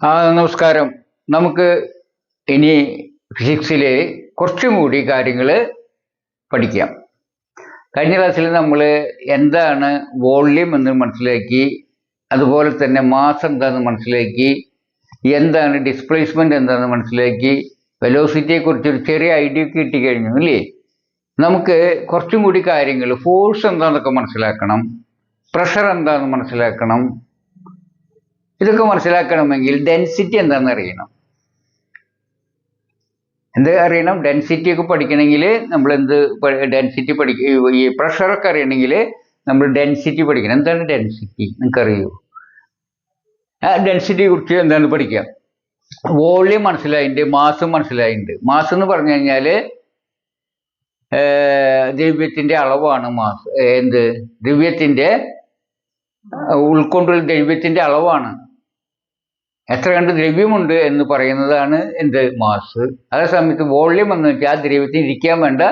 ആ നമസ്കാരം. നമുക്ക് ഇനി ഫിസിക്സിലെ കുറച്ചും കൂടി കാര്യങ്ങൾ പഠിക്കാം. കഴിഞ്ഞ ക്ലാസ്സിൽ നമ്മൾ എന്താണ് വോള്യം എന്ന് മനസ്സിലാക്കി അതുപോലെ തന്നെ മാസ് എന്താണെന്ന് മനസ്സിലാക്കി എന്താണ് ഡിസ്പ്ലേസ്മെന്റ് എന്താണെന്ന് മനസ്സിലാക്കി വെലോസിറ്റിയെ കുറിച്ച് ഒരു ചെറിയ ഐഡിയ ഒക്കെ കിട്ടിക്കഴിഞ്ഞു അല്ലേ? നമുക്ക് കുറച്ചും കൂടി കാര്യങ്ങൾ ഫോഴ്സ് എന്താണെന്നൊക്കെ മനസ്സിലാക്കണം പ്രഷർ എന്താണെന്ന് മനസ്സിലാക്കണം ഇതൊക്കെ മനസ്സിലാക്കണമെങ്കിൽ ഡെൻസിറ്റി എന്താണെന്ന് അറിയണം. എന്ത് അറിയണം? ഡെൻസിറ്റി ഒക്കെ പഠിക്കണമെങ്കിൽ നമ്മൾ എന്ത് ഡെൻസിറ്റി പഠിക്ക ഈ പ്രഷറൊക്കെ അറിയണമെങ്കിൽ നമ്മൾ ഡെൻസിറ്റി പഠിക്കണം. എന്താണ് ഡെൻസിറ്റി നിങ്ങൾക്കറിയോ? ആ ഡെൻസിറ്റിയെ കുറിച്ച് എന്താണ് പഠിക്കുക? വോള്യം മനസ്സിലായിട്ടുണ്ട് മാസം മനസ്സിലായിട്ടുണ്ട് മാസം എന്ന് പറഞ്ഞു കഴിഞ്ഞാൽ ദ്രവ്യത്തിന്റെ അളവാണ് മാസ് എന്ത്? ദ്രവ്യത്തിന്റെ ഉൾക്കൊണ്ടുള്ള ദ്രവ്യത്തിന്റെ അളവാണ്. എത്ര കണ്ട് ദ്രവ്യമുണ്ട് എന്ന് പറയുന്നതാണ് എന്ത് മാസ്. അതേ സമയത്ത് വോള്യം എന്ന് വെച്ചാൽ ആ ദ്രവ്യത്തിന് ഇരിക്കാൻ വേണ്ട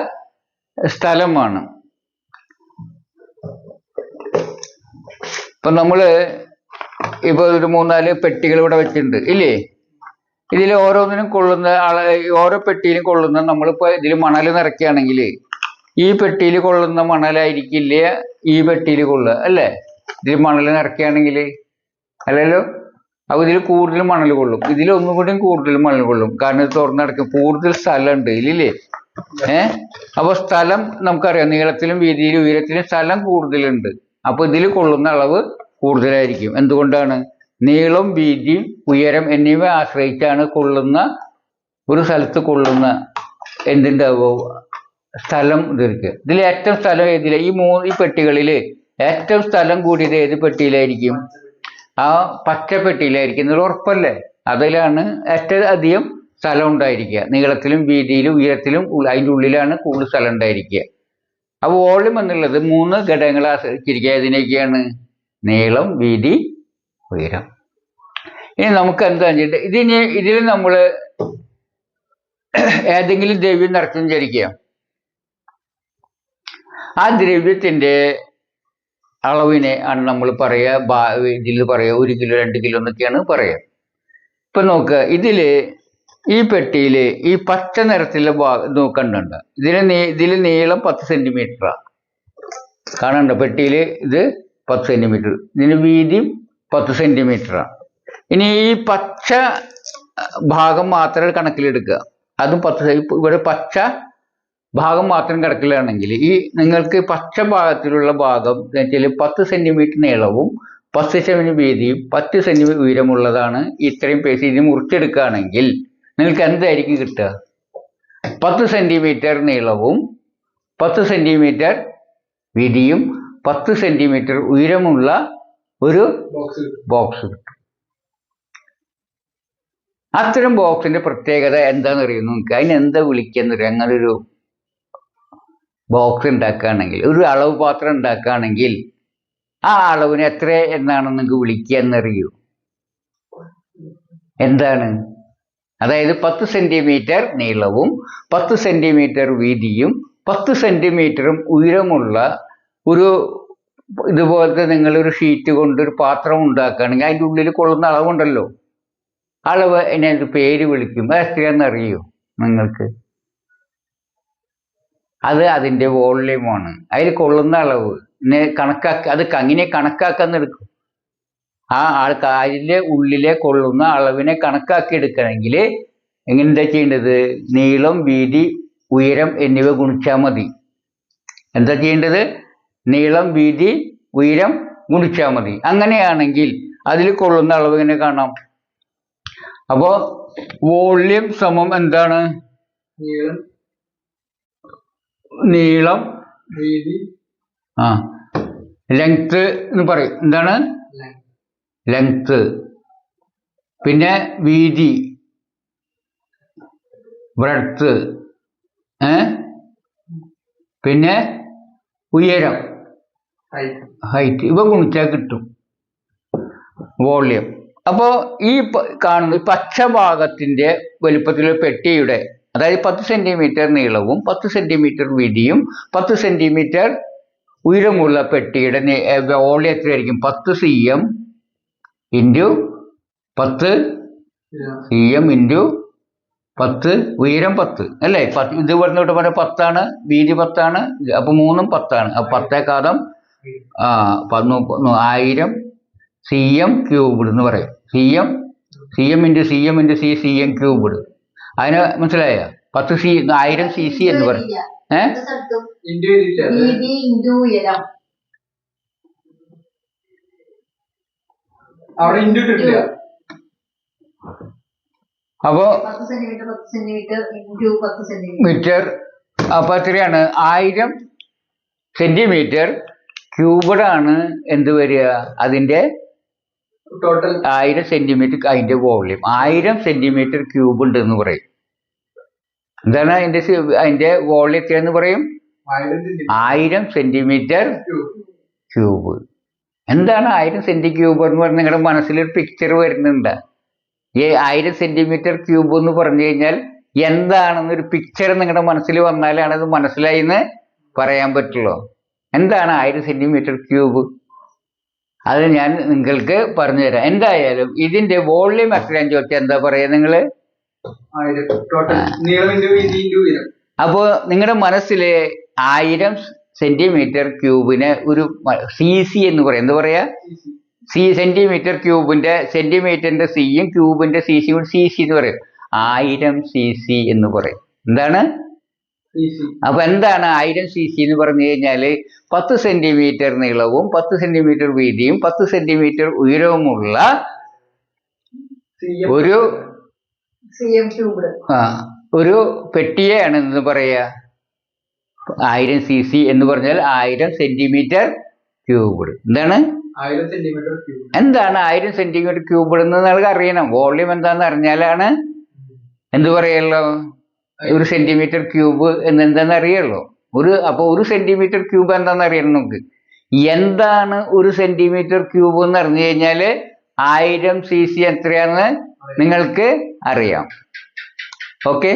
സ്ഥലമാണ്. ഇപ്പൊ നമ്മൾ ഇപ്പൊ ഒരു മൂന്നാൽ പെട്ടികൾ ഇവിടെ വെച്ചിട്ടുണ്ട് ഇല്ലേ? ഇതിൽ ഓരോന്നിനും കൊള്ളുന്ന ഓരോ പെട്ടിയിലും കൊള്ളുന്ന നമ്മളിപ്പോ ഇതിൽ മണൽ നിറയ്ക്കുകയാണെങ്കിൽ ഈ പെട്ടിയിൽ കൊള്ളുന്ന മണലായിരിക്കില്ല ഈ പെട്ടിയിൽ കൊള്ളുക അല്ലേ? ഇതിൽ മണൽ നിറയ്ക്കുകയാണെങ്കിൽ അല്ലല്ലോ? അപ്പൊ ഇതിൽ കൂടുതൽ മണൽ കൊള്ളും. ഇതിൽ ഒന്നും കൂടി കൂടുതൽ മണൽ കൊള്ളും. കാരണം ഇത് തുറന്നടക്കും കൂടുതൽ സ്ഥലമുണ്ട് ഇതിലില്ലേ ഏ? അപ്പൊ സ്ഥലം നമുക്കറിയാം. നീളത്തിലും വീതിയിലും ഉയരത്തിലും സ്ഥലം കൂടുതലുണ്ട്. അപ്പൊ ഇതിൽ കൊള്ളുന്ന അളവ് കൂടുതലായിരിക്കും. എന്തുകൊണ്ടാണ്? നീളം വീതി ഉയരം എന്നിവ ആശ്രയിച്ചാണ് കൊള്ളുന്ന ഒരു സ്ഥലത്ത് കൊള്ളുന്ന എന്തുണ്ടാവോ? സ്ഥലം ഇതിരിക്കുക ഇതിൽ ഏറ്റവും സ്ഥലം ഏതില? ഈ മൂന്ന് ഈ പെട്ടികളിൽ ഏറ്റവും സ്ഥലം കൂടിയത് ഏത് പെട്ടിയിലായിരിക്കും? ആ പച്ച പെട്ടിയിലായിരിക്കും എന്നൊരു ഉറപ്പല്ലേ? അതിലാണ് ഏറ്റവും അധികം സ്ഥലം ഉണ്ടായിരിക്കുക. നീളത്തിലും വീതിയിലും ഉയരത്തിലും അതിന്റെ ഉള്ളിലാണ് കൂടുതൽ സ്ഥലം ഉണ്ടായിരിക്കുക. ആ വോളിയം എന്നുള്ളത് മൂന്ന് ഘടകങ്ങളെ ആശ്രയിച്ചിരിക്കുക. ഇതിനൊക്കെയാണ് നീളം വീതി ഉയരം. ഇനി നമുക്ക് എന്താ ചെയ്യേണ്ടത്? ഇതിന് ഇതിൽ നമ്മൾ ഏതെങ്കിലും ദ്രവ്യം നിറച്ചു വിചാരിക്കുക. ആ ദ്രവ്യത്തിന്റെ അളവിനെ ആണ് നമ്മൾ പറയുക ഇതിൽ പറയുക ഒരു കിലോ രണ്ട് കിലോ എന്നൊക്കെയാണ് പറയുക ഇപ്പൊ നോക്കുക ഇതിൽ ഈ പെട്ടിയിൽ ഈ പച്ച നിറത്തിലെ ഭാഗം നോക്കണ്ടുണ്ട് ഇതിന് നീ ഇതിൽ നീളം പത്ത് സെന്റിമീറ്ററാണ് കാണണ്ട പെട്ടിയിൽ ഇത് പത്ത് സെന്റിമീറ്റർ. ഇതിന് വീതിയും പത്ത് സെന്റിമീറ്ററാണ് ഇനി ഈ പച്ച ഭാഗം മാത്രമേ കണക്കിലെടുക്കുക. അതും പത്ത് ഇവിടെ പച്ച ഭാഗം മാത്രം കിടക്കലാണെങ്കിൽ ഈ നിങ്ങൾക്ക് പച്ച ഭാഗത്തിലുള്ള ഭാഗം എന്ന് വെച്ചാൽ പത്ത് സെന്റിമീറ്റർ നീളവും പത്ത് സെന്റിമീറ്റർ വീതിയും പത്ത് സെന്റിമീറ്റർ ഉയരമുള്ളതാണ് ഇത്രയും പേസ് ഇത് മുറിച്ചെടുക്കുകയാണെങ്കിൽ നിങ്ങൾക്ക് എന്തായിരിക്കും കിട്ടുക? പത്ത് സെന്റിമീറ്റർ നീളവും പത്ത് സെന്റിമീറ്റർ വീതിയും പത്ത് സെന്റിമീറ്റർ ഉയരമുള്ള ഒരു ബോക്സ് കിട്ടും. അത്തരം ബോക്സിന്റെ പ്രത്യേകത എന്താണെന്ന് അറിയുന്നു നിങ്ങൾക്ക് അതിന് എന്താ വിളിക്കാന്ന് അറിയാം അങ്ങനെ ഒരു ബോക്സ് ഉണ്ടാക്കുകയാണെങ്കിൽ ഒരു അളവ് പാത്രം ഉണ്ടാക്കുകയാണെങ്കിൽ ആ അളവിന് എത്ര എന്നാണ് നിങ്ങൾക്ക് വിളിക്കുക എന്നറിയൂ എന്താണ്? അതായത് പത്ത് സെന്റിമീറ്റർ നീളവും പത്ത് സെന്റിമീറ്റർ വീതിയും പത്ത് സെന്റിമീറ്ററും ഉയരമുള്ള ഒരു ഇതുപോലത്തെ നിങ്ങൾ ഒരു ഷീറ്റ് കൊണ്ട് ഒരു പാത്രം ഉണ്ടാക്കുകയാണെങ്കിൽ അതിന്റെ ഉള്ളിൽ കൊള്ളുന്ന അളവുണ്ടല്ലോ. അളവ് എന്നെ ഒരു പേര് വിളിക്കും. എത്രയാണെന്ന് അറിയോ നിങ്ങൾക്ക് അത് അതിന്റെ വോള്യമാണ് അതിൽ കൊള്ളുന്ന അളവ്. കണക്കാക്ക അത് അങ്ങനെ കണക്കാക്കാൻ എടുക്കും. ആ ആൾ അതിന്റെ ഉള്ളിലെ കൊള്ളുന്ന അളവിനെ കണക്കാക്കി എടുക്കണമെങ്കിൽ എങ്ങനെന്താ ചെയ്യേണ്ടത്? നീളം വീതി ഉയരം എന്നിവ ഗുണിച്ചാൽ മതി. എന്താ ചെയ്യേണ്ടത്? നീളം വീതി ഉയരം ഗുണിച്ചാൽ മതി. അങ്ങനെയാണെങ്കിൽ അതിൽ കൊള്ളുന്ന അളവ് ഇങ്ങനെ കാണാം? അപ്പോൾ വോള്യം സമം എന്താണ്? നീളം നീളം വീതി ആ ലെങ്ത് എന്ന് പറയും. എന്താണ്. ലെങ്ത് പിന്നെ വീതി. ബ്രെഡ്ത്ത് ഏ? പിന്നെ ഉയരം. ഹൈറ്റ് ഇവ ഗുണിച്ചാൽ കിട്ടും. വോള്യം അപ്പോൾ ഈ കാണുന്ന ഈ പച്ച ഭാഗത്തിന്റെ വലുപ്പത്തിലുള്ള പെട്ടിയുടെ അതായത് പത്ത് സെന്റിമീറ്റർ നീളവും പത്ത് സെന്റിമീറ്റർ വീതിയും പത്ത് സെന്റിമീറ്റർ ഉയരമുള്ള പെട്ടിയുടെ ഏ, എത്രയായിരിക്കും? പത്ത് സി എം ഇന്റു പത്ത് സി എം ഇന്റു പത്ത് ഉയരം പത്ത് അല്ലേ? പത്ത് ഇത് പറഞ്ഞോട്ട് പറഞ്ഞ പത്താണ് വീതി പത്താണ് അപ്പൊ മൂന്നും പത്താണ്. അപ്പൊ പത്തേക്കാതം ആ പന്നു- പന്നു- ആയിരം സി എം ക്യൂബിഡ് എന്ന് പറയും. C M C M into C M into C C M cubed അതിന് മനസ്സിലായോ? പത്ത് സി ആയിരം സി സി എന്ന് പറയും. അവിടെ ഇട്ടിട്ടില്ല അപ്പോ മീറ്റർ അപ്പൊ എത്രയാണ്? ആയിരം സെന്റിമീറ്റർ ക്യൂബിഡാണ് എന്ത് വരിക? അതിന്റെ ടോട്ടൽ ആയിരം സെന്റിമീറ്റർ അതിന്റെ വോള്യൂം ആയിരം സെന്റിമീറ്റർ ക്യൂബ് ഉണ്ട് എന്ന് പറയും. എന്താണ് അതിന്റെ അതിന്റെ വോള്യം എത്രയെന്ന് പറയും? ആയിരം സെന്റിമീറ്റർ ക്യൂബ് എന്താണ് ആയിരം സെന്റി ക്യൂബ് എന്ന് പറഞ്ഞാൽ നിങ്ങളുടെ മനസ്സിലൊരു പിക്ചർ വരുന്നുണ്ട്. ഈ ആയിരം സെന്റിമീറ്റർ ക്യൂബ് എന്ന് പറഞ്ഞു കഴിഞ്ഞാൽ എന്താണെന്നൊരു പിക്ചർ നിങ്ങളുടെ മനസ്സിൽ വന്നാലാണ് അത് മനസ്സിലായി എന്ന് പറയാൻ പറ്റുള്ളൂ. എന്താണ് ആയിരം സെന്റിമീറ്റർ ക്യൂബ് അത് ഞാൻ നിങ്ങൾക്ക് പറഞ്ഞുതരാം. എന്തായാലും ഇതിന്റെ വോള്യൂം എത്രയാന്ന് ചോദിച്ചാൽ എന്താ പറയാ നിങ്ങൾ? അപ്പോൾ നിങ്ങളുടെ മനസ്സിലെ ആയിരം സെന്റിമീറ്റർ ക്യൂബിന് ഒരു സി സി എന്ന് പറയാം. എന്താ പറയാ? സി സെന്റിമീറ്റർ ക്യൂബിന്റെ സെന്റിമീറ്ററിന്റെ സിയും ക്യൂബിന്റെ സി സിയും സി സി എന്ന് പറയും. ആയിരം സി സി എന്ന് പറയും. എന്താണ്? അപ്പൊ എന്താണ് ആയിരം സി സി എന്ന് പറഞ്ഞു കഴിഞ്ഞാൽ പത്ത് സെന്റിമീറ്റർ നീളവും പത്ത് സെന്റിമീറ്റർ വീതിയും പത്ത് സെന്റിമീറ്റർ ഉയരവുമുള്ള ഒരു ആ, ഒരു പെട്ടിയാണ് എന്ന് പറയുക ആയിരം സി സി എന്ന് പറഞ്ഞാൽ ആയിരം സെന്റിമീറ്റർ ക്യൂബിഡ് എന്താണ്? ആയിരം സെന്റിമീറ്റർ ക്യൂബ് എന്താണ് ആയിരം സെന്റിമീറ്റർ ക്യൂബിഡ് എന്ന് നിങ്ങൾക്ക് അറിയണം. വോളിയം എന്താണെന്ന് അറിഞ്ഞാലാണ് എന്ത് പറയല്ലോ ഒരു സെന്റിമീറ്റർ ക്യൂബ് എന്ന് എന്താണെന്ന് അറിയുള്ളൂ. ഒരു അപ്പോൾ ഒരു സെന്റിമീറ്റർ ക്യൂബ് എന്താണെന്ന് അറിയണം നമുക്ക്. എന്താണ് ഒരു സെന്റിമീറ്റർ ക്യൂബ് എന്ന് അറിഞ്ഞു കഴിഞ്ഞാൽ ആയിരം സി സി എത്രയാന്ന് നിങ്ങൾക്ക് അറിയാം. ഓക്കെ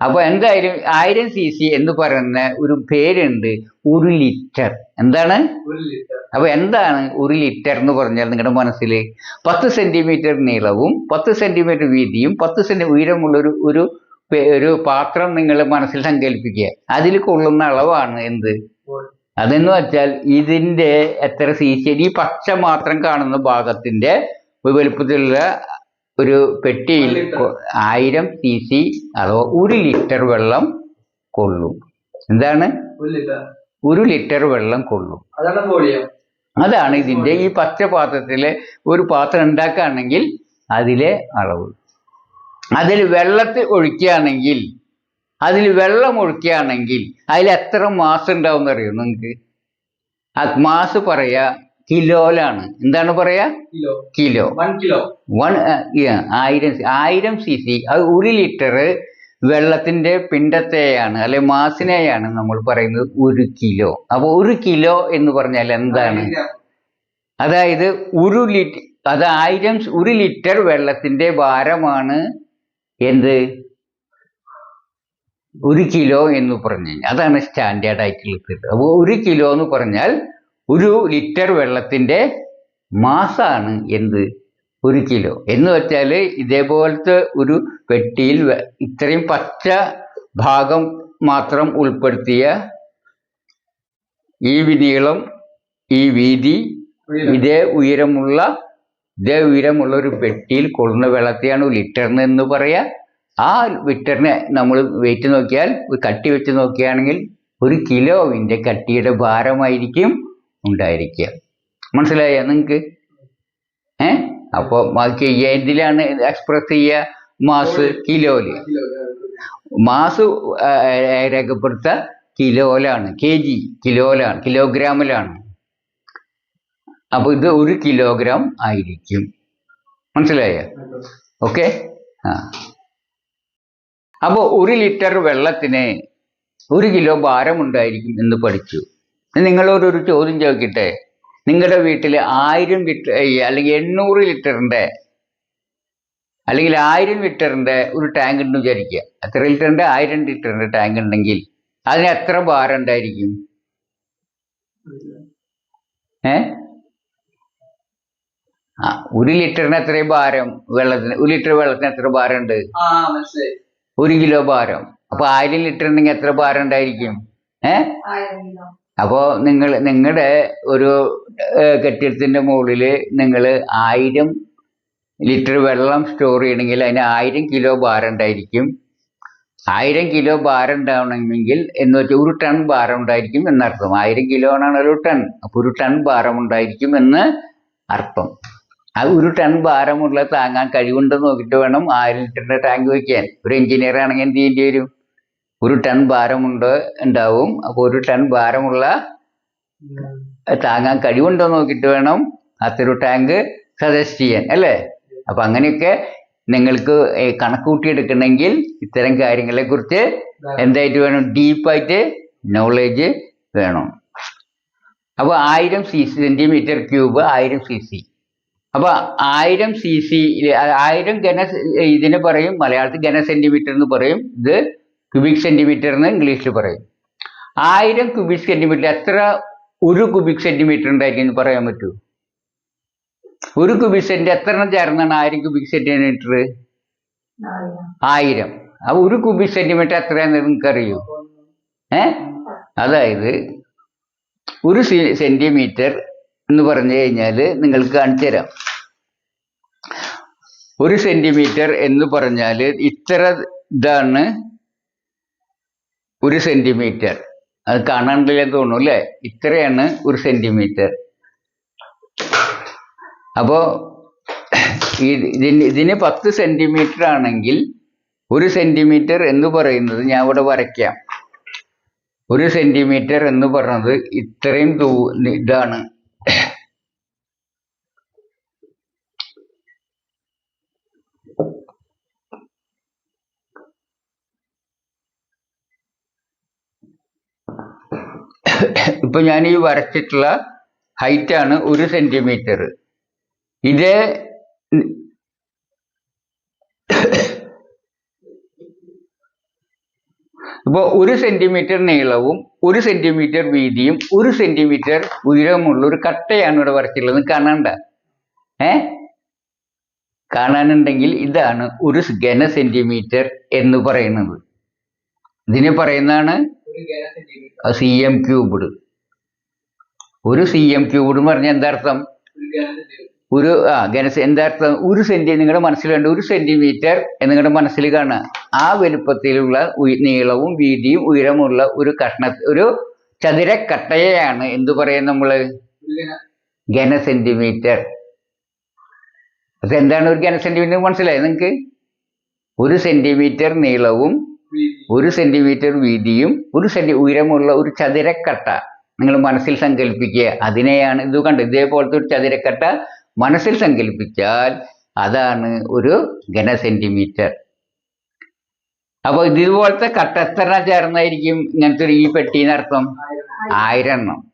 അപ്പൊ എന്തായാലും ആയിരം സി സി എന്ന് പറയുന്ന ഒരു പേരുണ്ട് ഒരു ലിറ്റർ എന്താണ്? ഒരു ലിറ്റർ അപ്പൊ എന്താണ് ഒരു ലിറ്റർ എന്ന് പറഞ്ഞാൽ നിങ്ങളുടെ മനസ്സിൽ? പത്ത് സെന്റിമീറ്റർ നീളവും പത്ത് സെന്റിമീറ്റർ വീതിയും പത്ത് സെന്റി ഉയരമുള്ള ഒരു ഒരു ഒരു പാത്രം നിങ്ങൾ മനസ്സിൽ സങ്കല്പിക്കുക അതിൽ കൊള്ളുന്ന അളവാണ് എന്ത്? അതെന്ന് വെച്ചാൽ ഇതിന്റെ എത്ര സി സി ഈ പച്ച മാത്രം കാണുന്ന ഭാഗത്തിന്റെ വലുപ്പത്തിലുള്ള ഒരു പെട്ടിയിൽ ആയിരം സി സി അഥവാ ഒരു ലിറ്റർ വെള്ളം കൊള്ളും. എന്താണ്? ഒരു ലിറ്റർ. വെള്ളം കൊള്ളും. അതാണ് ഇതിന്റെ ഈ പച്ച പാത്രത്തിലെ ഒരു പാത്രം ഉണ്ടാക്കുകയാണെങ്കിൽ അതിലെ അളവ്. അതിൽ വെള്ളത്തിൽ ഒഴിക്കുകയാണെങ്കിൽ അതിൽ വെള്ളം ഒഴിക്കുകയാണെങ്കിൽ അതിൽ എത്ര മാസ് ഉണ്ടാവും അറിയോ നിങ്ങൾക്ക്? ആ മാസ് പറയാ കിലോയിലാണ്. എന്താണ് പറയാ? Kilo. Kilo. One kilo. One ആയിരം ആയിരം സി സി അത് ഒരു ലിറ്റർ വെള്ളത്തിന്റെ പിണ്ടത്തെയാണ് അല്ലെ മാസിനെയാണ് നമ്മൾ പറയുന്നത് ഒരു കിലോ. അപ്പോൾ ഒരു കിലോ എന്ന് പറഞ്ഞാൽ എന്താണ്? അതായത് ഒരു ലിറ്റർ അത് ആയിരം ഒരു ലിറ്റർ വെള്ളത്തിന്റെ ഭാരമാണ് എന്ത്? ഒരു കിലോ എന്ന് പറഞ്ഞു കഴിഞ്ഞാൽ. അതാണ് സ്റ്റാൻഡേർഡ് ആയിട്ടുള്ളത് അപ്പോൾ ഒരു കിലോ എന്ന് പറഞ്ഞാൽ ഒരു ലിറ്റർ വെള്ളത്തിന്റെ മാസാണ് എന്ത്? ഒരു കിലോ. എന്ന് വെച്ചാൽ ഇതേപോലത്തെ ഒരു പെട്ടിയിൽ ഇത്രയും പച്ച ഭാഗം മാത്രം ഉൾപ്പെടുത്തിയ ഈ നീളം ഈ വീതി ഇതേ ഉയരമുള്ള ഇതേ ഉയരമുള്ള ഒരു പെട്ടിയിൽ കൊള്ളുന്ന വെള്ളത്തെയാണ് ലിറ്ററിന് എന്ന് പറയാ. ആ ലിറ്ററിനെ നമ്മൾ വെയിറ്റ് നോക്കിയാൽ കട്ടി വെച്ച് നോക്കുകയാണെങ്കിൽ ഒരു കിലോവിന്റെ കട്ടിയുടെ ഭാരമായിരിക്കും. ഉണ്ടായിരിക്കുക. മനസ്സിലായോ നിങ്ങൾക്ക് ഏ? അപ്പോൾ എന്തിലാണ് എക്സ്പ്രസ് ചെയ്യുക മാസ് കിലോയിൽ മാസ് രേഖപ്പെടുത്ത കിലോയിലാണ് കെ ജി കിലോയിലാണ് കിലോഗ്രാമിലാണ്. അപ്പോൾ ഇത് ഒരു കിലോഗ്രാം ആയിരിക്കും. മനസ്സിലായോ? ഓക്കെ? ആ. അപ്പോൾ ഒരു ലിറ്റർ വെള്ളത്തിന് ഒരു കിലോ ഭാരമുണ്ടായിരിക്കും എന്ന് പഠിച്ചു. ഇനി നിങ്ങളോട് ഒരു ചോദ്യം ചോദിക്കട്ടെ? നിങ്ങളുടെ വീട്ടിൽ ആയിരം ലിറ്റർ അല്ലെങ്കിൽ എണ്ണൂറ് ലിറ്ററിന്റെ അല്ലെങ്കിൽ ആയിരം ലിറ്ററിന്റെ ഒരു ടാങ്ക് ഉണ്ട് വിചാരിക്കുക. എത്ര ലിറ്ററിന്റെ? ആയിരം ലിറ്ററിന്റെ ടാങ്ക് ഉണ്ടെങ്കിൽ അതിന് എത്ര ഭാരം ഉണ്ടായിരിക്കും? ഏ? ആ ഒരു ലിറ്ററിന് എത്ര ഭാരം വെള്ളത്തിന് ഒരു ലിറ്റർ വെള്ളത്തിന് എത്ര ഭാരം ഉണ്ട് ഒരു കിലോ ഭാരം. അപ്പൊ ആയിരം ലിറ്റർ ഉണ്ടെങ്കിൽ എത്ര ഭാരം ഉണ്ടായിരിക്കും? ഏ? ആയിരം കിലോ അപ്പോ നിങ്ങൾ നിങ്ങളുടെ ഒരു കെട്ടിടത്തിന്റെ മുകളിൽ നിങ്ങൾ ആയിരം ലിറ്റർ വെള്ളം സ്റ്റോർ ചെയ്യണമെങ്കിൽ അതിന് ആയിരം കിലോ ഭാരം ഉണ്ടായിരിക്കും. ആയിരം കിലോ ഭാരം ഉണ്ടാവണമെങ്കിൽ എന്ന് വെച്ചാൽ ഒരു ടൺ ഭാരം ഉണ്ടായിരിക്കും എന്നർത്ഥം. ആയിരം കിലോ ആണ് ഒരു ടൺ. അപ്പോൾ ഒരു ടൺ ഭാരം ഉണ്ടായിരിക്കും എന്ന് അർത്ഥം. ആ ഒരു ടൺ ഭാരമുള്ള താങ്ങാൻ കഴിവുണ്ടെന്ന് നോക്കിയിട്ട് വേണം ആയിരം ലിറ്ററിന്റെ ടാങ്ക് വയ്ക്കാൻ ഒരു എഞ്ചിനീയർ ആണെങ്കിൽ എന്ത് ചെയ്യേണ്ടി വരും? ഒരു ടൺ ഭാരമുണ്ട് ഉണ്ടാവും. അപ്പോൾ ഒരു ടൺ ഭാരമുള്ള താങ്ങാൻ കഴിവുണ്ടോ നോക്കിയിട്ട് വേണം അത്തൊരു ടാങ്ക് സജസ്റ്റ് ചെയ്യാൻ അല്ലേ? അപ്പൊ അങ്ങനെയൊക്കെ നിങ്ങൾക്ക് കണക്ക് കൂട്ടിയെടുക്കണമെങ്കിൽ ഇത്തരം കാര്യങ്ങളെ കുറിച്ച് എന്തായിട്ട് വേണം? ഡീപ്പായിട്ട് നോളേജ് വേണം. അപ്പോൾ ആയിരം സി സി സെന്റിമീറ്റർ ക്യൂബ് ആയിരം സി സി അപ്പൊ ആയിരം സി സി ആയിരം ഘന ഇതിന് പറയും മലയാളത്തിൽ ഘന സെന്റിമീറ്റർ എന്ന് പറയും. ഇത് ക്യൂബിക് സെന്റിമീറ്റർ എന്ന് ഇംഗ്ലീഷിൽ പറയും. ആയിരം ക്യൂബിക് സെന്റിമീറ്റർ എത്ര ഒരു ക്യൂബിക് സെന്റിമീറ്റർ ഉണ്ടായിരിക്കും എന്ന് പറയാൻ പറ്റൂ? ഒരു ക്യൂബിക് സെന്റ് എത്ര ചേർന്നാണ് ആയിരം ക്യൂബിക് സെന്റിമീറ്റർ ആയിരം. ആ ഒരു ക്യൂബിക് സെന്റിമീറ്റർ എത്രയാണെന്ന് നിങ്ങൾക്ക് അറിയോ ഏ? അതായത് ഒരു സെന്റിമീറ്റർ എന്ന് പറഞ്ഞു കഴിഞ്ഞാൽ നിങ്ങൾക്ക് കാണിച്ചു തരാം. ഒരു സെന്റിമീറ്റർ എന്ന് പറഞ്ഞാൽ ഇത്ര ഇതാണ് ഒരു സെന്റിമീറ്റർ അത് കാണാണ്ടില്ലെന്ന് തോന്നുന്നു അല്ലേ? ഇത്രയാണ് ഒരു സെന്റിമീറ്റർ അപ്പോ ഈ ഇതിന് ഇതിന് പത്ത് സെന്റിമീറ്റർ ആണെങ്കിൽ ഒരു സെന്റിമീറ്റർ എന്ന് പറയുന്നത് ഞാൻ ഇവിടെ വരയ്ക്കാം. ഒരു സെന്റിമീറ്റർ എന്ന് പറയുന്നത് ഇത്രയും ഇതാണ്. ഇപ്പൊ ഞാൻ ഈ വരച്ചിട്ടുള്ള ഹൈറ്റ് ആണ് ഒരു സെന്റിമീറ്റർ ഇത് ഇപ്പോൾ ഒരു സെന്റിമീറ്റർ നീളവും ഒരു സെന്റിമീറ്റർ വീതിയും ഒരു സെന്റിമീറ്റർ ഉയരമുള്ള ഒരു കട്ടയാണ് ഇവിടെ വരച്ചിട്ടുള്ളത്. കാണണ്ട ഏ? കാണാനുണ്ടെങ്കിൽ ഇതാണ് ഒരു ഘന സെന്റിമീറ്റർ എന്ന് പറയുന്നത്. ഇതിനെ പറയുന്നതാണ് സി എം ക്യൂബ്ഡ് ഒരു സി എം ക്യൂബ്ഡ് എന്ന് പറഞ്ഞാൽ എന്താർത്ഥം ഒരു ആ ഗനസ് എന്താർത്ഥം ഒരു സെന്റി നിങ്ങളുടെ മനസ്സിൽ വേണ്ട ഒരു സെന്റിമീറ്റർ നിങ്ങളുടെ മനസ്സിൽ കാണുക. ആ വലുപ്പത്തിലുള്ള നീളവും വീതിയും ഉയരമുള്ള ഒരു കഷ്ണ ഒരു ചതുരക്കട്ടയെയാണ് എന്തു പറയും നമ്മൾ? ഒരു ഘന സെന്റിമീറ്റർ അതെന്താണ് ഒരു ഘന സെന്റിമീറ്റർ മനസ്സിലായി നിങ്ങൾക്ക്? ഒരു സെന്റിമീറ്റർ നീളവും ഒരു സെന്റിമീറ്റർ വീതിയും ഒരു സെന്റി ഉയരമുള്ള ഒരു ചതുരക്കട്ട. നിങ്ങൾ മനസ്സിൽ സങ്കല്പിക്കുക അതിനെയാണ് ഇത് കണ്ട് ഇതേപോലത്തെ ഒരു ചതുരക്കട്ട മനസ്സിൽ സങ്കല്പിച്ചാൽ അതാണ് ഒരു ഘന സെന്റിമീറ്റർ അപ്പൊ ഇതുപോലത്തെ കട്ട എത്ര ചേർന്നായിരിക്കും? ഇങ്ങനത്തെ ഒരു ഈ പെട്ടിന്നർത്ഥം ആയിരം ആയിരം എണ്ണം.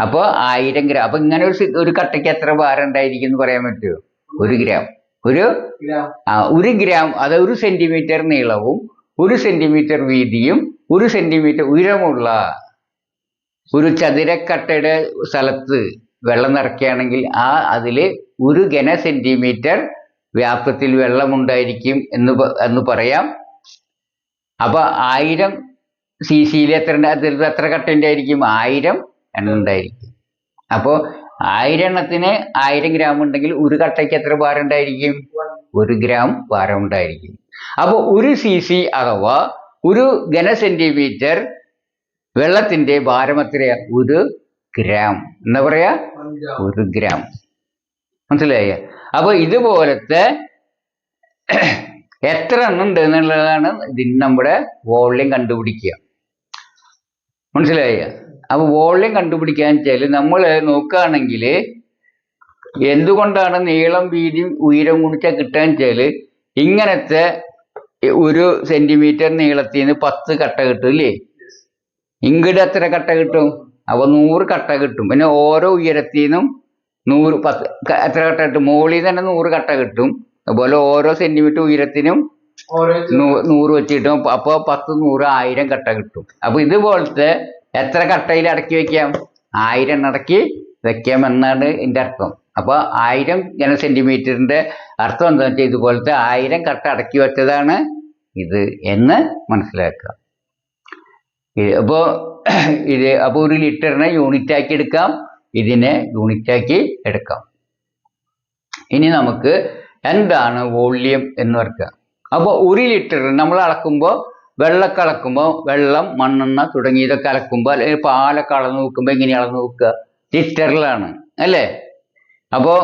അപ്പൊ ആയിരം ഗ്രാം. അപ്പൊ ഇങ്ങനെ ഒരു ഒരു കട്ടയ്ക്ക് എത്ര ഭാരം ഉണ്ടായിരിക്കും എന്ന് പറയാൻ പറ്റുമോ? ഒരു ഗ്രാം. ഒരു ഗ്രാം. ആ, ഒരു ഗ്രാം. അത് ഒരു സെന്റിമീറ്റർ നീളവും ഒരു സെന്റിമീറ്റർ വീതിയും ഒരു സെന്റിമീറ്റർ ഉയരമുള്ള ഒരു ചതുരക്കട്ടയുടെ സ്ഥലത്ത് വെള്ളം നിറയ്ക്കുകയാണെങ്കിൽ ആ അതിൽ ഒരു ഘന സെന്റിമീറ്റർ വ്യാപ്തത്തിൽ വെള്ളമുണ്ടായിരിക്കും എന്ന് എന്ന് പറയാം. അപ്പൊ ആയിരം സി സിയിൽ എത്ര? അതിൽ എത്ര കട്ടന്റെ ആയിരിക്കും ആയിരം എണ്ണം ഉണ്ടായിരിക്കും. അപ്പോൾ ആയിരം എണ്ണത്തിന് ആയിരം ഗ്രാം ഉണ്ടെങ്കിൽ ഒരു കട്ടയ്ക്ക് എത്ര ഭാരം ഉണ്ടായിരിക്കും? ഒരു ഗ്രാം ഭാരം ഉണ്ടായിരിക്കും. അപ്പോൾ ഒരു സി സി അഥവാ ഒരു ഘന സെന്റിമീറ്റർ വെള്ളത്തിന്റെ ഭാരം എത്രയാ ഒരു ഗ്രാം എന്താ പറയാ? ഒരു ഗ്രാം മനസ്സിലായ? അപ്പൊ ഇതുപോലത്തെ എത്ര എണ്ണം ഉണ്ട് എന്നുള്ളതാണ് ഇതിന് നമ്മുടെ വോള്യം കണ്ടുപിടിക്കുക. മനസ്സിലായ? അപ്പൊ വോള്യം കണ്ടുപിടിക്കാൻ വെച്ചാൽ നമ്മൾ നോക്കുകയാണെങ്കിൽ എന്തുകൊണ്ടാണ് നീളം വീതി ഉയരം കുടിച്ച കിട്ടാൻ വെച്ചാൽ ഇങ്ങനത്തെ ഒരു സെന്റിമീറ്റർ നീളത്തിൽ നിന്ന് പത്ത് കട്ട കിട്ടും ഇല്ലേ? ഇങ്ങോട്ട് എത്ര കട്ട കിട്ടും? അപ്പൊ നൂറ് കട്ട കിട്ടും. പിന്നെ ഓരോ ഉയരത്തിൽ നിന്നും നൂറ് പത്ത് എത്ര കട്ട കിട്ടും? മുകളിൽ തന്നെ നൂറ് കട്ട കിട്ടും. അതുപോലെ ഓരോ സെന്റിമീറ്റർ ഉയരത്തിനും നൂറ് വെച്ച് കിട്ടും അപ്പോൾ പത്ത് നൂറ് ആയിരം കട്ട കിട്ടും. അപ്പൊ ഇതുപോലത്തെ എത്ര കട്ടയിൽ അടക്കി വെക്കാം? ആയിരം അടക്കി വെക്കാം എന്നാണ് ഇതിന്റെ അർത്ഥം. അപ്പോൾ ആയിരം ഘന സെന്റിമീറ്ററിന്റെ അർത്ഥം എന്താ വെച്ചാൽ ഇതുപോലത്തെ ആയിരം കട്ട അടക്കി വെച്ചതാണ് ഇത് എന്ന് മനസ്സിലാക്കുക. അപ്പോൾ അപ്പോ ഇത് അപ്പോൾ ഒരു ലിറ്ററിനെ യൂണിറ്റ് ആക്കി എടുക്കാം. ഇതിനെ യൂണിറ്റ് ആക്കി എടുക്കാം. ഇനി നമുക്ക് എന്താണ് വോള്യം എന്ന് പറയുക അപ്പോൾ ഒരു ലിറ്റർ നമ്മൾ അളക്കുമ്പോൾ വെള്ളമൊക്കെ അളക്കുമ്പോൾ വെള്ളം മണ്ണെണ്ണ തുടങ്ങിയതൊക്കെ അളക്കുമ്പോൾ അല്ലെങ്കിൽ പാലൊക്കെ അളന്ന് നോക്കുമ്പോൾ എങ്ങനെയാണ് അളന്ന് നോക്കുക? ലിറ്ററിലാണ് അല്ലേ? അപ്പോൾ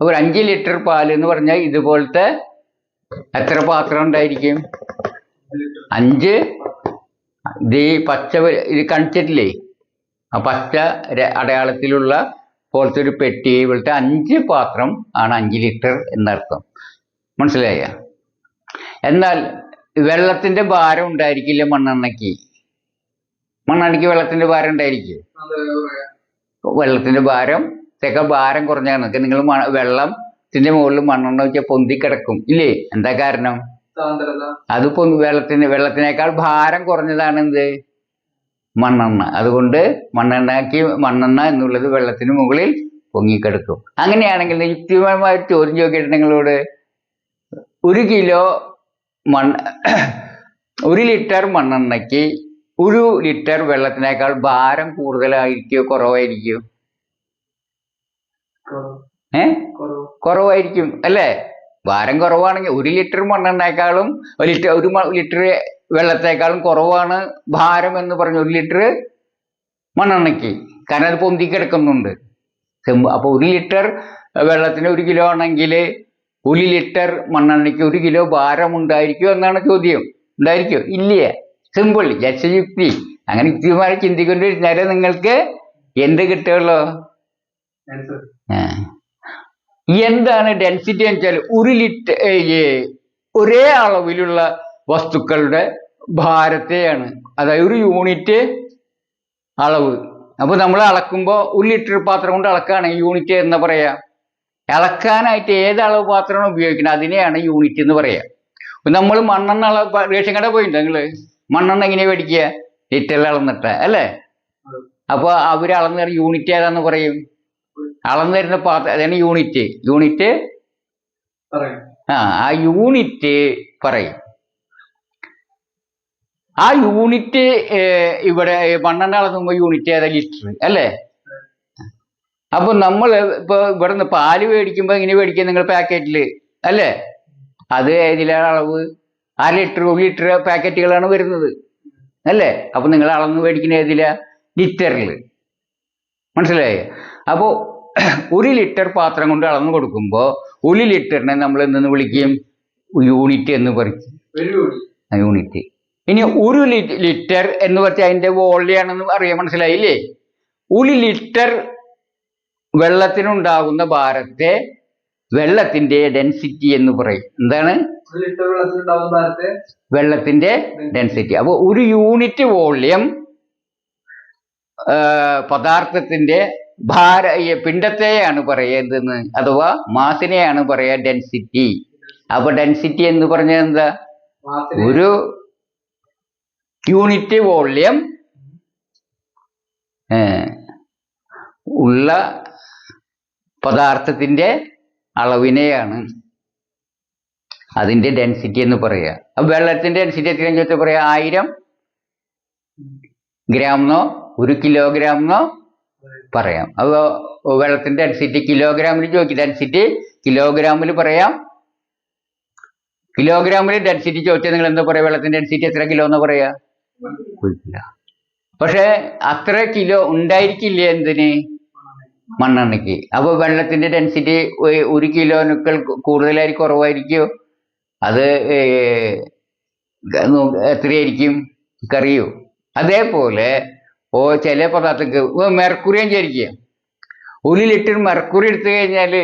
ഒരു അഞ്ച് ലിറ്റർ പാൽ എന്ന് പറഞ്ഞാൽ ഇതുപോലത്തെ എത്ര പാത്രം ഉണ്ടായിരിക്കും? അഞ്ച്? ഇത് ഈ പച്ച ഇത് കണിച്ചിട്ടില്ലേ? ആ പച്ച അടയാളത്തിലുള്ള പോലത്തെ ഒരു പെട്ടി ഇവിടുത്തെ അഞ്ച് പാത്രം ആണ് അഞ്ച് ലിറ്റർ എന്നർത്ഥം. മനസ്സിലായ? എന്നാൽ വെള്ളത്തിന്റെ ഭാരം ഉണ്ടായിരിക്കില്ല മണ്ണെണ്ണയ്ക്ക്. മണ്ണെണ്ണയ്ക്ക് വെള്ളത്തിന്റെ ഭാരം ഉണ്ടായിരിക്കും. വെള്ളത്തിന്റെ ഭാരം തെക്ക ഭാരം കുറഞ്ഞാണ് നിങ്ങൾ വെള്ളത്തിന്റെ മുകളിൽ മണ്ണെണ്ണ വെച്ചാൽ പൊന്തി കിടക്കും. ഇല്ലേ? എന്താ കാരണം? അത് പൊന്തി വെള്ളത്തിന് വെള്ളത്തിനേക്കാൾ ഭാരം കുറഞ്ഞതാണ് എന്ത്? മണ്ണെണ്ണ. അതുകൊണ്ട് മണ്ണെണ്ണയ്ക്ക് മണ്ണെണ്ണ എന്നുള്ളത് വെള്ളത്തിന് മുകളിൽ പൊങ്ങിക്കിടക്കും. അങ്ങനെയാണെങ്കിൽ യുക്തിപരമായ ചോദ്യം ചോദിക്കട്ടെ നിങ്ങളോട്? ഒരു കിലോ മണ്ണ് ഒരു ലിറ്റർ മണ്ണെണ്ണയ്ക്ക് ഒരു ലിറ്റർ വെള്ളത്തിനേക്കാൾ ഭാരം കൂടുതലായിരിക്കുമോ കുറവായിരിക്കോ? കുറവ് ഏ? കുറവ്. കുറവായിരിക്കും അല്ലേ? ഭാരം കുറവാണെങ്കിൽ ഒരു ലിറ്റർ മണ്ണെണ്ണേക്കാളും ഒരു ലിറ്റർ ഒരു ലിറ്റർ വെള്ളത്തേക്കാളും കുറവാണ് ഭാരം എന്ന് പറഞ്ഞ ഒരു ലിറ്റർ മണ്ണെണ്ണയ്ക്ക്. കാരണം അത് പൊന്തി കിടക്കുന്നുണ്ട്. അപ്പൊ അപ്പോൾ ഒരു ലിറ്റർ വെള്ളത്തിന് ഒരു കിലോ ആണെങ്കിൽ ഒരു ലിറ്റർ മണ്ണെണ്ണയ്ക്ക് ഒരു കിലോ ഭാരം ഉണ്ടായിരിക്കും എന്നാണ് ചോദ്യം. ഉണ്ടായിരിക്കും. ഇല്ലേ? സിമ്പിൾ യുക്തി അങ്ങനെ യുക്തിമാരെ ചിന്തിക്കൊണ്ടിരുന്നാലേ നിങ്ങൾക്ക് എന്ത് കിട്ടുള്ളൂ. എന്താണ് ഡെൻസിറ്റി എന്ന് വെച്ചാൽ ഒരു ലിറ്റർ ഒരേ അളവിലുള്ള വസ്തുക്കളുടെ ഭാരത്തെയാണ്. അതായത് ഒരു യൂണിറ്റ് അളവ്. അപ്പൊ നമ്മൾ അളക്കുമ്പോൾ ഒരു ലിറ്റർ പാത്രം കൊണ്ട് അളക്കുകയാണെങ്കിൽ യൂണിറ്റ് എന്ന് പറയാ? അളക്കാനായിട്ട് ഏത് അളവ് പാത്രമാണ് ഉപയോഗിക്കുന്നത്? അതിനെയാണ് യൂണിറ്റ് എന്ന് പറയാ. നമ്മൾ മണ്ണെണ്ണ അളവ് റേഷൻ കട പോയിട്ടുണ്ട് നിങ്ങൾ മണ്ണെണ്ണ എങ്ങനെയാ മേടിക്കുക? ലിറ്ററിൽ അളന്നിട്ട് അല്ലേ? അപ്പൊ അവർ അളന്ന് യൂണിറ്റ് ഏതാന്ന് പറയും? അളന്നു തരുന്ന പാത്രം അതാണ് യൂണിറ്റ്. യൂണിറ്റ്? ആ ആ യൂണിറ്റ് പറയും. ആ യൂണിറ്റ് ഇവിടെ മണ്ണെണ്ണ അളന്നുമ്പോൾ യൂണിറ്റ് ഏതാ ലിറ്റർ അല്ലേ? അപ്പൊ നമ്മൾ ഇപ്പൊ ഇവിടെ നിന്ന് പാൽ മേടിക്കുമ്പോൾ ഇങ്ങനെ മേടിക്കുക നിങ്ങൾ പാക്കറ്റിൽ അല്ലേ? അത് ഏതിലാണ് അളവ്? ആ ലിറ്റർ ഒരു ലിറ്റർ പാക്കറ്റുകളാണ് വരുന്നത് അല്ലേ? അപ്പൊ നിങ്ങൾ അളന്ന് മേടിക്കുന്ന ഏതിലാ? ലിറ്ററിൽ മനസ്സിലായോ? അപ്പോൾ ഒരു ലിറ്റർ പാത്രം കൊണ്ട് അളന്നു കൊടുക്കുമ്പോൾ ഒരു ലിറ്ററിനെ നമ്മൾ എന്തെന്ന് വിളിക്കും? യൂണിറ്റ് എന്ന് പറയും. യൂണിറ്റ്. ഇനി ഒരു ലിറ്റർ എന്ന് വെച്ചാൽ അതിന്റെ വോളിയാണെന്ന് അറിയാൻ മനസ്സിലായില്ലേ? ഒരു ലിറ്റർ വെള്ളത്തിനുണ്ടാകുന്ന ഭാരത്തെ വെള്ളത്തിന്റെ ഡെൻസിറ്റി എന്ന് പറയും. എന്താണ്? വെള്ളത്തിന്റെ ഡെൻസിറ്റി. അപ്പോൾ ഒരു യൂണിറ്റ് വോള്യം പദാർത്ഥത്തിന്റെ ഭാര പിണ്ടത്തെയാണ് പറയേണ്ടതെന്ന് അഥവാ മാസിനെയാണ് പറയുക ഡെൻസിറ്റി അപ്പൊ ഡെൻസിറ്റി എന്ന് പറഞ്ഞാൽ എന്താ? ഒരു യൂണിറ്റ് വോള്യം ഉള്ള പദാർത്ഥത്തിന്റെ അളവിനെയാണ് അതിന്റെ ഡെൻസിറ്റി എന്ന് പറയുക അപ്പൊ വെള്ളത്തിന്റെ ഡെൻസിറ്റി എത്രയാണെന്ന് ചോദിച്ചാൽ പറയാ ആയിരം ഗ്രാമെന്നോ ഒരു കിലോഗ്രാമെന്നോ പറയാം. അപ്പോൾ വെള്ളത്തിന്റെ ഡെൻസിറ്റി കിലോഗ്രാമിൽ ചോദിക്കും. ഡെൻസിറ്റി കിലോഗ്രാമിൽ പറയാം. കിലോഗ്രാമിൽ ഡെൻസിറ്റി ചോദിച്ചാൽ നിങ്ങൾ എന്താ പറയാ? വെള്ളത്തിന്റെ ഡെൻസിറ്റി എത്ര കിലോ എന്ന് പറയാ? കിലോ പക്ഷെ അത്ര കിലോ ഉണ്ടായിരിക്കില്ല എന്തിന്? മണ്ണെണ്ണയ്ക്ക്. അപ്പൊ വെള്ളത്തിന്റെ ഡെൻസിറ്റി ഒരു കിലോനേക്കാൾ കൂടുതലായിരിക്കും കുറവായിരിക്കുമോ അത് എത്രയായിരിക്കും? അറിയോ അതേപോലെ ഓ ചില പദാർത്ഥങ്ങൾക്ക് മെർക്കുറിയും വിചാരിക്കുക ഒരു ലിറ്റർ മെർക്കുറി എടുത്തു കഴിഞ്ഞാൽ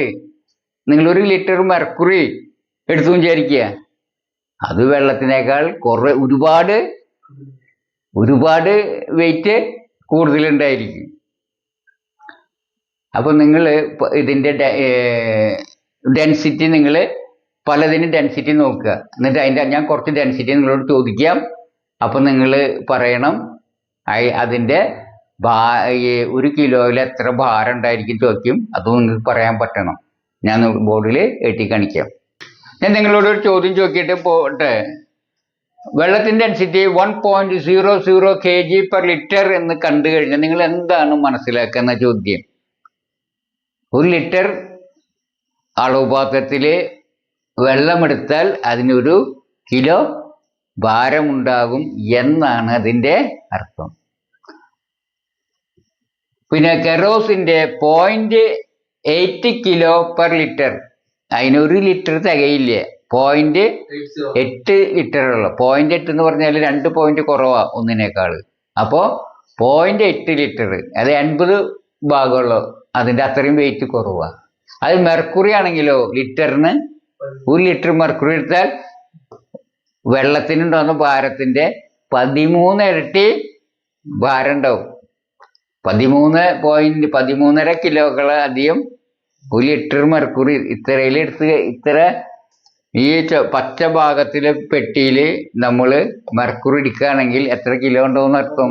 നിങ്ങൾ ഒരു ലിറ്റർ മെർക്കുറി എടുത്തു വിചാരിക്കുക. അത് വെള്ളത്തിനേക്കാൾ കുറെ ഒരുപാട് ഒരുപാട് വെയിറ്റ് കൂടുതലുണ്ടായിരിക്കും. അപ്പൊ നിങ്ങൾ ഇതിന്റെ ഡെൻസിറ്റി നിങ്ങൾ പലതിനും ഡെൻസിറ്റി നോക്കുക. എന്നിട്ട് അതിന്റെ ഞാൻ കുറച്ച് ഡെൻസിറ്റി നിങ്ങളോട് ചോദിക്കാം. അപ്പൊ നിങ്ങൾ പറയണം. അതിന്റെ ഭാ ഒരു കിലോയിൽ എത്ര ഭാരം ഉണ്ടായിരിക്കും ചോദിക്കും. അതും നിങ്ങൾക്ക് പറയാൻ പറ്റണം. ഞാൻ ബോർഡിൽ എഴുതി കാണിക്കാം. ഞാൻ നിങ്ങളോട് ഒരു ചോദ്യം ചോദിച്ചിട്ട് പോട്ടെ. വെള്ളത്തിന്റെ density one point zero zero K G per litre എന്ന് കണ്ടു കഴിഞ്ഞാൽ നിങ്ങൾ എന്താണ് മനസ്സിലാക്കുന്ന ചോദ്യം? ഒരു ലിറ്റർ അളവുപാത്രത്തിൽ വെള്ളമെടുത്താൽ അതിനൊരു കിലോ ഭാരമുണ്ടാകും എന്നാണ് അതിന്റെ അർത്ഥം. പിന്നെ കെറോസിന്റെ point eight kilo per litre അതിനൊരു ലിറ്റർ തികയില്ല? പോയിന്റ് എട്ട് ലിറ്റർ ഉള്ളു. പോയിന്റ് എട്ട് എന്ന് പറഞ്ഞാൽ രണ്ട് പോയിന്റ് കുറവാ ഒന്നിനേക്കാൾ അപ്പോ പോയിന്റ് എട്ട് ലിറ്റർ അത് എൺപത് ഭാഗമുള്ളൂ അതിന്റെ അത്രയും വെയിറ്റ് കുറവാ. അത് മെർക്കുറി ആണെങ്കിലോ? ലിറ്ററിന് ഒരു ലിറ്റർ മെർക്കുറി എടുത്താൽ വെള്ളത്തിനുണ്ടാകുന്ന ഭാരത്തിന്റെ പതിമൂന്ന് ഇരട്ടി ഭാരം ഉണ്ടാവും പതിമൂന്ന് പോയിന്റ് പതിമൂന്നര കിലോകൾ അധികം ഒരു ലിറ്റർ മെർക്കുറി ഇത്രയിൽ എടുത്ത് ഇത്ര ഈ പച്ച ഭാഗത്തിലെ പെട്ടിയിൽ നമ്മൾ മെർക്കുറി എടുക്കുകയാണെങ്കിൽ എത്ര കിലോ ഉണ്ടാവും അർത്ഥം?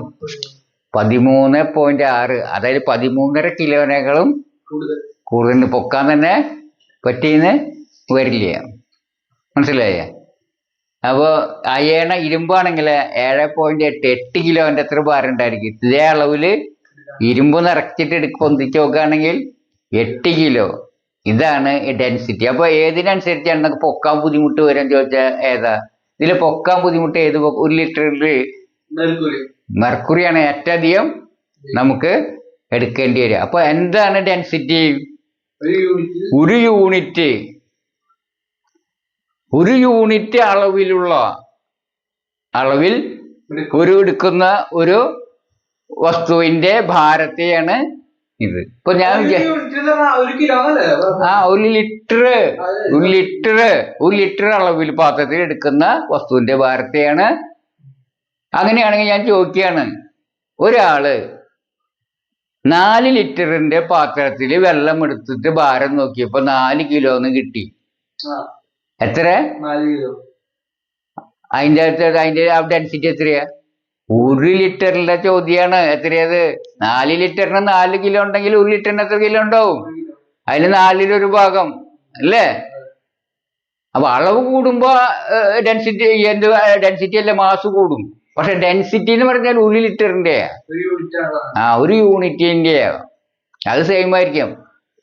പതിമൂന്ന് പോയിന്റ് ആറ്. അതായത് പതിമൂന്നര കിലോനേക്കാളും കൂടുതൽ. കൂടുതൽ. പൊക്കാൻ തന്നെ പറ്റിയെന്ന് വരില്ല. മനസ്സിലായേ? അപ്പോൾ അയേണ ഇരുമ്പാണെങ്കിൽ ഏഴ് പോയിന്റ് എട്ട് എട്ട് കിലോന്റെ എത്ര ഭാരം ഉണ്ടായിരിക്കും? ഇതേ അളവിൽ ഇരുമ്പ് നിറച്ചിട്ട് എടുക്ക പൊന്തിച്ച് നോക്കുകയാണെങ്കിൽ എട്ട് കിലോ ഇതാണ് ഡെൻസിറ്റി അപ്പൊ ഏതിനനുസരിച്ചാണ് നമുക്ക് പൊക്കാൻ ബുദ്ധിമുട്ട് വരാൻ ചോദിച്ചാൽ ഏതാ? ഇതിൽ പൊക്കാൻ ബുദ്ധിമുട്ട് ഏത് ഒരു ലിറ്ററിൽ മെർക്കുറി. മെർക്കുറിയാണ് ഏറ്റവും അധികം നമുക്ക് എടുക്കേണ്ടി വരിക. അപ്പൊ എന്താണ് ഡെൻസിറ്റി ഒരു യൂണിറ്റ് ഒരു യൂണിറ്റ് അളവിലുള്ള അളവിൽ ഒരു എടുക്കുന്ന ഒരു വസ്തുവിന്റെ ഭാരത്തെയാണ് ഇത്. ഇപ്പൊ ഞാൻ ആ ഒരു ലിറ്റർ ഒരു ലിറ്റർ ഒരു ലിറ്റർ അളവിൽ പാത്രത്തിൽ എടുക്കുന്ന വസ്തുവിന്റെ ഭാരത്തെയാണ്. അങ്ങനെയാണെങ്കിൽ ഞാൻ ചോദിക്കുകയാണ് ഒരാൾ നാല് ലിറ്ററിന്റെ പാത്രത്തിൽ വെള്ളം എടുത്തിട്ട് ഭാരം നോക്കിയപ്പോ നാല് കിലോന്ന് കിട്ടി. എത്ര? അതിന്റെ അടുത്ത് അതിന്റെ ഡെൻസിറ്റി എത്രയാ? ഒരു ലിറ്ററിന്റെ ചോദ്യമാണ് എത്രയത്? നാല് ലിറ്ററിന് നാല് കിലോ ഉണ്ടെങ്കിൽ ഒരു ലിറ്ററിന് എത്ര കിലോ ഉണ്ടാവും? അതിൽ നാലിലൊരു ഭാഗം അല്ലേ? അപ്പൊ അളവ് കൂടുമ്പോ ഡെൻസിറ്റി എന്ത് ഡെൻസിറ്റി അല്ല മാസ് കൂടും. പക്ഷെ ഡെൻസിറ്റി എന്ന് പറഞ്ഞാൽ ഒരു ലിറ്ററിന്റെ. ആ ഒരു യൂണിറ്റിന്റെ അത് സെയിം ആയിരിക്കും.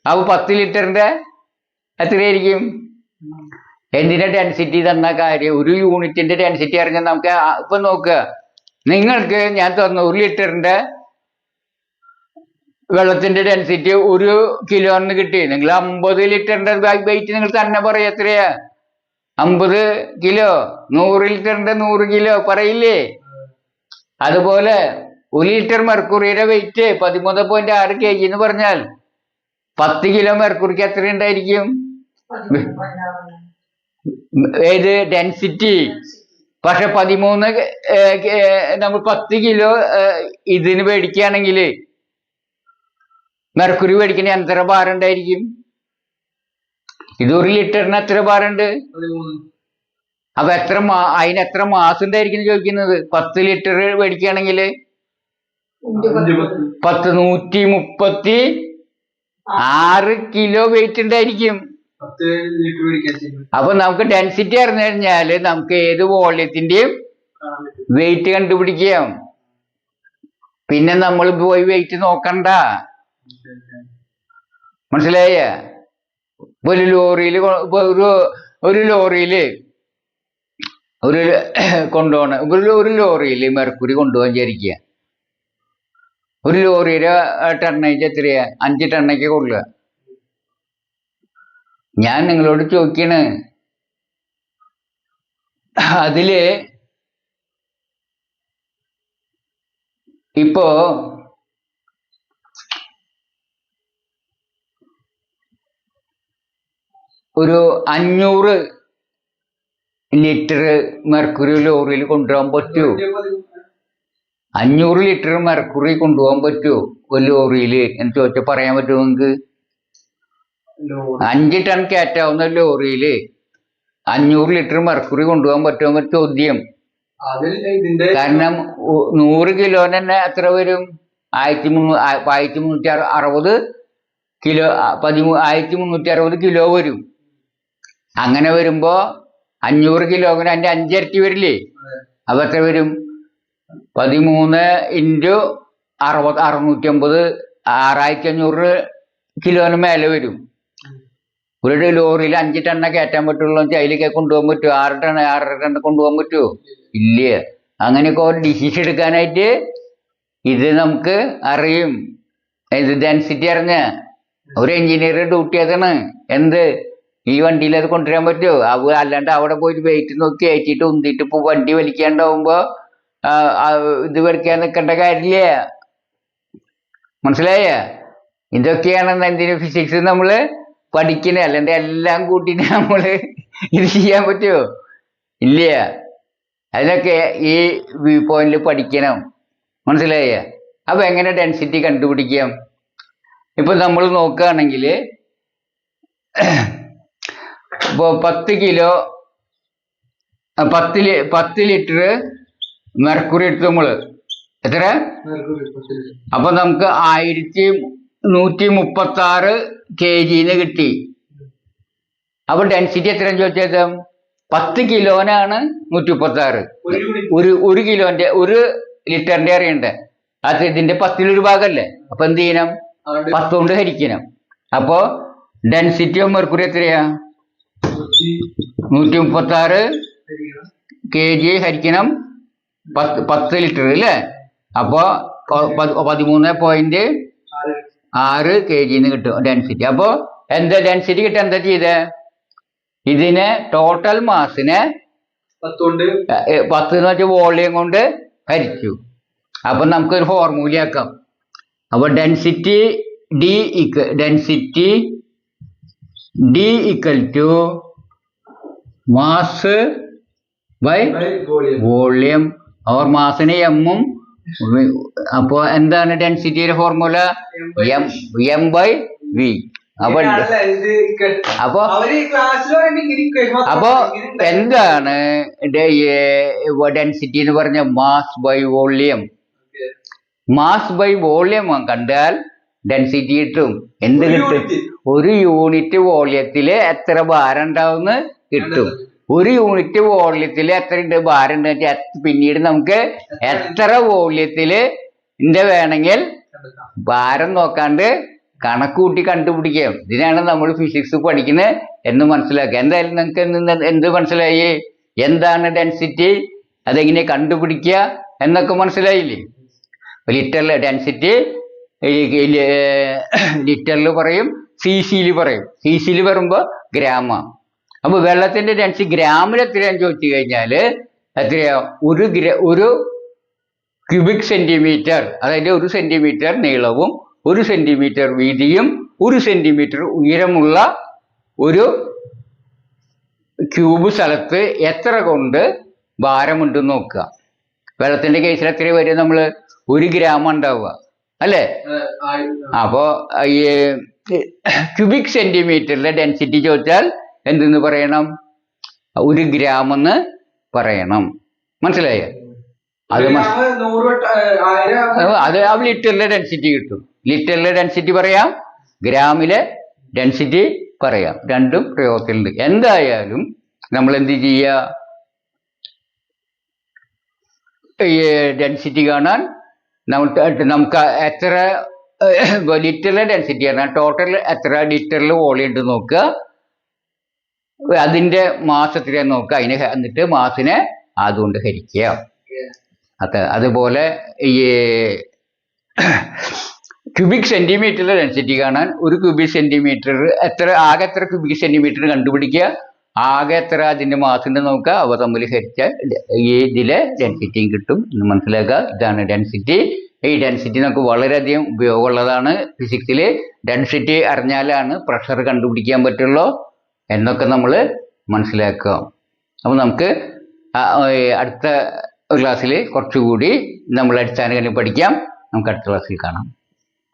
അപ്പൊ പത്ത് ലിറ്ററിന്റെ എത്രയായിരിക്കും? എന്തിന്റെ ഡെൻസിറ്റി തന്ന കാര്യം? ഒരു യൂണിറ്റിന്റെ ഡെൻസിറ്റി അറിഞ്ഞാൽ നമുക്ക് ഇപ്പൊ നോക്കുക നിങ്ങൾക്ക് ഞാൻ തന്നു ഒരു ലിറ്ററിന്റെ വെള്ളത്തിന്റെ ഡെൻസിറ്റി ഒരു കിലോന്ന് കിട്ടി. നിങ്ങൾ അമ്പത് ലിറ്ററിന്റെ വെയിറ്റ് നിങ്ങൾ തന്നെ പറയും എത്രയാ? അമ്പത് കിലോ നൂറ് ലിറ്ററിന്റെ നൂറ് കിലോ പറയില്ലേ? അതുപോലെ ഒരു ലിറ്റർ മെർക്കുറിയുടെ വെയിറ്റ് പതിമൂന്ന് പോയിന്റ് ആറ് കെ ജി എന്ന് പറഞ്ഞാൽ പത്ത് കിലോ മെർക്കുറിക്ക് എത്ര ഉണ്ടായിരിക്കും ഏത് ഡെൻസിറ്റി പക്ഷെ പതിമൂന്ന് നമ്മൾ പത്ത് കിലോ ഇതിന് മേടിക്കുകയാണെങ്കിൽ മെർക്കുറി മേടിക്കണ എത്ര ഭാരം ഉണ്ടായിരിക്കും? ഇത് ഒരു ലിറ്ററിന് എത്ര ഭാരണ്ട് അപ്പൊ എത്ര മാ അതിന് എത്ര മാസം ഉണ്ടായിരിക്കും ചോദിക്കുന്നത്? പത്ത് ലിറ്റർ മേടിക്കുകയാണെങ്കിൽ പത്ത്. നൂറ്റി മുപ്പത്തി ആറ് കിലോ വെയിറ്റ് ഉണ്ടായിരിക്കും. അപ്പൊ നമുക്ക് ഡെൻസിറ്റി അറിഞ്ഞു കഴിഞ്ഞാൽ നമുക്ക് ഏത് വോള്യത്തിന്റെയും വെയിറ്റ് കണ്ടുപിടിക്കാം. പിന്നെ നമ്മൾ പോയി വെയിറ്റ് നോക്കണ്ട. മനസ്സിലായ? ഒരു ലോറിയിൽ ഒരു ഒരു ലോറിയിൽ ഒരു കൊണ്ടുപോകണ. ഒരു ഒരു ലോറിയിൽ മെർക്കുറി കൊണ്ടുപോകാൻ വിചാരിക്കുക. ഒരു ലോറിയുടെ ടണ്ണേജ് എത്രയാ? അഞ്ച് ടണ്ണയ്ക്ക് കൊള്ളുക ഞാൻ നിങ്ങളോട് ചോദിക്കണ്. അതിൽ ഇപ്പോ ഒരു അഞ്ഞൂറ് ലിറ്റർ മെർക്കുറി ലോറിയിൽ കൊണ്ടുപോകാൻ പറ്റുമോ അഞ്ഞൂറ് ലിറ്റർ മെർക്കുറി കൊണ്ടുപോകാൻ പറ്റുമോ ഒരു ലോറിയിൽ എന്ന് ചോദിച്ചാൽ പറയാൻ പറ്റുമോ നിങ്ങൾക്ക്? അഞ്ച് ടൺ കയറ്റാവുന്ന ലോറിയിൽ അഞ്ഞൂറ് ലിറ്റർ മെർക്കുറി കൊണ്ടുപോകാൻ പറ്റുമോ എന്നൊരു ചോദ്യം. കാരണം നൂറ് കിലോന് തന്നെ എത്ര വരും? ആയിരത്തി മുന്നൂ ആയിരത്തി മുന്നൂറ്റി അറുപത് കിലോ പതിമൂ ആയിരത്തി മുന്നൂറ്റി അറുപത് കിലോ വരും. അങ്ങനെ വരുമ്പോ അഞ്ഞൂറ് കിലോഗ്രാം അതിന്റെ അഞ്ചരട്ടി വരില്ലേ? അപ്പൊ എത്ര വരും? പതിമൂന്ന് ഇന്റു അറുപത് അറുന്നൂറ്റി അമ്പത് ആറായിരത്തി അഞ്ഞൂറ് കിലോന് മേലെ വരും. ഒരു ലോറിയിൽ അഞ്ച് ടണ്ണ കയറ്റാൻ പറ്റുള്ളൂ. അതിലേക്ക് കൊണ്ടുപോകാൻ പറ്റുമോ? ആറ് ടൺ ആറര ടൺ കൊണ്ടുപോകാൻ പറ്റുമോ? ഇല്ല? അങ്ങനെയൊക്കെ ഒരു ഡിസിഷൻ എടുക്കാനായിട്ട് ഇത് നമുക്ക് അറിയും. ഇത് ഡെൻസിറ്റി അറിഞ്ഞ. ഒരു എഞ്ചിനീയർ ഡ്യൂട്ടി അതാണ് എന്ത്? ഈ വണ്ടിയിൽ അത് കൊണ്ടുവരാൻ പറ്റുമോ? അവ അല്ലാണ്ട് അവിടെ പോയിട്ട് വെയിറ്റ് നോക്കി കയറ്റിയിട്ട് ഉന്തിയിട്ട് ഇപ്പൊ വണ്ടി വലിക്കാണ്ടാവുമ്പോ ആ, ആ, ഇത് വലിക്കാൻ നിൽക്കേണ്ട കാര്യമില്ല? മനസ്സിലായ? ഇതൊക്കെയാണ് എന്തിനു ഫിസിക്സ് നമ്മൾ പഠിക്കണേ അല്ലാണ്ട് എല്ലാം കൂട്ടിട്ട് നമ്മൾ ഇത് ചെയ്യാൻ പറ്റുമോ ഇല്ല? അതിനൊക്കെ ഈ വ്യൂ പോയിന്റിൽ പഠിക്കണം. മനസ്സിലായ? അപ്പൊ എങ്ങനെ ഡെൻസിറ്റി കണ്ടുപിടിക്കാം? ഇപ്പൊ നമ്മൾ നോക്കുകയാണെങ്കിൽ ഇപ്പോ പത്ത് കിലോ പത്ത് പത്ത് ലിറ്റർ മെർക്കുറി എടുത്തു നമ്മൾ. എത്ര അപ്പൊ നമുക്ക് ആയിരത്തി നൂറ്റി മുപ്പത്തി ആറ് കെ ജിന്ന് കിട്ടി. അപ്പൊ density എത്രയാ ചോദിച്ചത് പത്ത് കിലോനാണ് നൂറ്റി മുപ്പത്തി ആറ് ഒരു kilo ഒരു ഒരു കിലോന്റെ ഒരു ലിറ്ററിന്റെ അറിയണ്ടേ? അത് ഇതിന്റെ പത്തിലൊരു ഭാഗമല്ലേ അപ്പൊ എന്ത് ചെയ്യണം? പത്ത് കൊണ്ട് ഹരിക്കണം. അപ്പോ ഡെൻസിറ്റി ഓഫ് മെർക്കുറി എത്രയാ? നൂറ്റി മുപ്പത്തി ആറ് കെ ജി ഹരിക്കണം. പത്ത് പത്ത് ലിറ്റർ അല്ലേ? അപ്പോ പതിമൂന്ന് പോയിന്റ് ആറ് കെ ജിന്ന് കിട്ടും ഡെൻസിറ്റി അപ്പോ എന്താ ഡെൻസിറ്റി കിട്ടാൻ എന്താ ചെയ്തേ? ഇതിനെ ടോട്ടൽ മാസിനെ പത്ത് എന്ന് വെച്ചാൽ വോളിയം കൊണ്ട് ഹരിച്ചു അപ്പൊ നമുക്കൊരു ഫോർമുല ആക്കാം. അപ്പൊ density D equal density D equal to mass by volume അവർ മാസിന് എമ്മും അപ്പോ എന്താണ് ഡെൻസിറ്റിയുടെ formula M M by V അപ്പൊ അപ്പൊ അപ്പോ എന്താണ് ഡെൻസിറ്റി എന്ന് പറഞ്ഞ mass by volume mass by volume കണ്ടാൽ ഡെൻസിറ്റി കിട്ടും. എന്ത് കിട്ടും? ഒരു യൂണിറ്റ് വോളിയത്തിൽ എത്ര ഭാരം ഉണ്ടാവുന്ന കിട്ടും. ഒരു യൂണിറ്റ് വോള്യത്തിൽ എത്ര ഉണ്ട് ഭാരം ഉണ്ട് പിന്നീട് നമുക്ക് എത്ര വോളിയത്തിൽ ഇന്റെ വേണമെങ്കിൽ ഭാരം നോക്കാണ്ട് കണക്ക് കൂട്ടി കണ്ടുപിടിക്കാം. ഇതിനാണ് നമ്മൾ ഫിസിക്സ് പഠിക്കുന്നത് എന്ന് മനസ്സിലാക്കുക. എന്തായാലും നിങ്ങൾക്ക് എന്ത് മനസ്സിലായി? എന്താണ് ഡെൻസിറ്റി അതെങ്ങനെ കണ്ടുപിടിക്കുക എന്നൊക്കെ മനസ്സിലായില്ലേ? ലിറ്ററിൽ ഡെൻസിറ്റി ലിറ്ററിൽ പറയും സി സിയിൽ പറയും. സി സിയിൽ പറയുമ്പോൾ ഗ്രാമ. അപ്പൊ വെള്ളത്തിന്റെ ഡെൻസി ഗ്രാമിൽ എത്രയാന്ന് ചോദിച്ചു കഴിഞ്ഞാൽ എത്രയാ? ഒരു ഗ്ര ഒരു ക്യൂബിക് സെന്റിമീറ്റർ അതായത് ഒരു സെന്റിമീറ്റർ നീളവും ഒരു സെന്റിമീറ്റർ വീതിയും ഒരു സെന്റിമീറ്റർ ഉയരമുള്ള ഒരു ക്യൂബ് സ്ഥലത്ത് എത്ര കൊണ്ട് ഭാരമുണ്ടെന്ന് നോക്കുക. വെള്ളത്തിന്റെ കേസിൽ എത്ര വരും നമ്മൾ ഒരു ഗ്രാം ഉണ്ടാവുക. അല്ലേ? ഏഹ്, അപ്പോ ഈ ക്യൂബിക് സെന്റിമീറ്ററിലെ ഡെൻസിറ്റി ചോദിച്ചാൽ എന്തെന്ന് പറയണം? ഒരു ഗ്രാം എന്ന് പറയണം. മനസ്സിലായോ? അത് അത് ആ ലിറ്ററിലെ ഡെൻസിറ്റി കിട്ടും. ലിറ്ററിലെ ഡെൻസിറ്റി പറയാം ഗ്രാമിലെ ഡെൻസിറ്റി പറയാം. രണ്ടും പ്രയോഗത്തിലുണ്ട്. എന്തായാലും നമ്മൾ എന്ത് ചെയ്യുക ഈ ഡെൻസിറ്റി കാണാൻ നമുക്ക് നമുക്ക് എത്ര ലിറ്ററിലെ ഡെൻസിറ്റി കാണാൻ ടോട്ടൽ എത്ര ലിറ്ററിൽ വോളിയം ഉണ്ട് നോക്കുക. അതിന്റെ മാസ് നോക്ക് നോക്കുക അതിനെ എന്നിട്ട് മാസിനെ അതുകൊണ്ട് ഹരിക്കുക. അത് അതുപോലെ ഈ ക്യൂബിക് സെന്റിമീറ്ററിലെ ഡെൻസിറ്റി കാണാൻ ഒരു ക്യൂബിക് സെന്റിമീറ്റർ എത്ര ആകെ എത്ര ക്യൂബിക് സെന്റിമീറ്റർ കണ്ടുപിടിക്കുക? ആകെ എത്ര അതിന്റെ മാസിന്റെ നോക്കുക? അവ തമ്മിൽ ഹരിച്ചാൽ ഈ ഇതിലെ ഡെൻസിറ്റിയും കിട്ടും. എന്ന് മനസ്സിലാക്കുക. ഇതാണ് ഡെൻസിറ്റി. ഈ ഡെൻസിറ്റി നമുക്ക് വളരെയധികം ഉപയോഗമുള്ളതാണ്. ഫിസിക്സിൽ ഡെൻസിറ്റി അറിഞ്ഞാലാണ് പ്രഷർ കണ്ടുപിടിക്കാൻ പറ്റുള്ളൂ. എന്നൊക്കെ നമ്മൾ മനസ്സിലാക്കുക. അപ്പോൾ നമുക്ക് അടുത്ത ക്ലാസ്സിൽ കുറച്ചുകൂടി നമ്മൾ അടിസ്ഥാനകാര്യം പഠിക്കാം. നമുക്ക് അടുത്ത ക്ലാസ്സിൽ കാണാം.